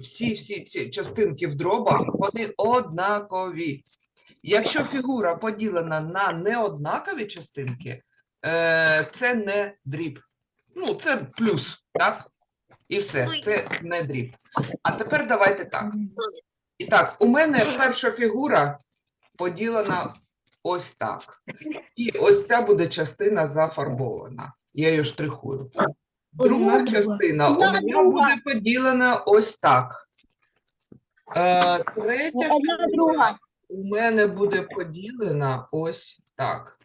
всі всі ці частинки в дробах вони однакові. Якщо фігура поділена на неоднакові частинки, е, це не дріб. Ну, це плюс, так? І все, це не дріб. А тепер давайте так. І так, у мене перша фігура поділена ось так. І ось ця буде частина зафарбована. Я її штрихую. Друга частина у мене буде поділена ось так. Е, третя Одна, друга. у мене буде поділена ось так.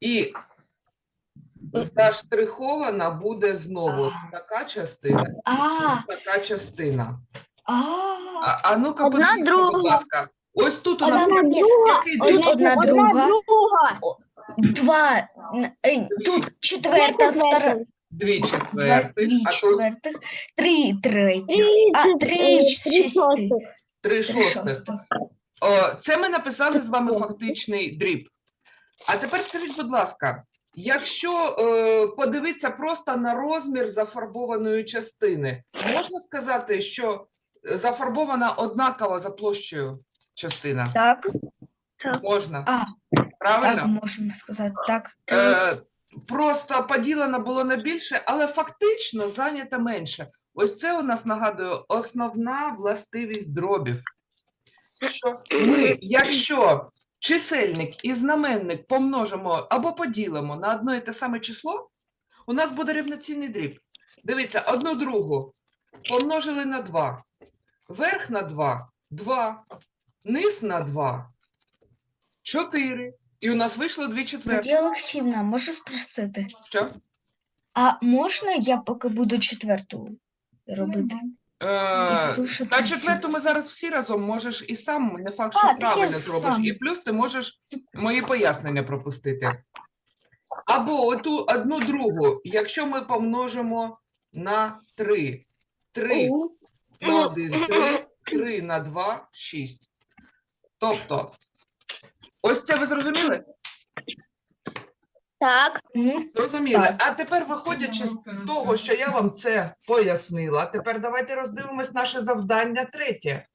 І заштрихована буде знову така частина, А, така частина. а, А, ну-ка, Одна, подивіться, будь ласка. Ось тут у Одна, нас друга. друга. два, тут четверта, втора, Дві четвертих, дві а четвертих, три третіх, а три шести, три шостих. шостих. О, це ми написали з вами фактичний дріб. А тепер скажіть, будь ласка, якщо е, подивитися просто на розмір зафарбованої частини, можна сказати, що зафарбована однаково за площею частина? Так, Можна. А, Правильно? так можемо сказати, так. Е, просто поділено було на більше, але фактично зайнято менше. Ось це у нас нагадую основна властивість дробів. Що ми, якщо чисельник і знаменник помножимо або поділимо на одне і те саме число, у нас буде рівноцінний дріб. Дивіться, одну другу помножили на 2. Верх на 2 2. Низ на 2 4. І у нас вийшло 2 четверти. Надія Олексіївна, можу спросити, Що? а можна я поки буду четверту робити? Е, І слушати на цю? четверту ми зараз всі разом можеш і сам, не факт, що А, так я правильно зробиш. сам. І плюс ти можеш мої пояснення пропустити. Або оту одну другу, якщо ми помножимо на 3. 3 на 1, 3, 3 на 2, 6. Тобто, ось це ви зрозуміли? Так. Зрозуміли. А тепер, виходячи з того, що я вам це пояснила, тепер давайте роздивимось наше завдання третє.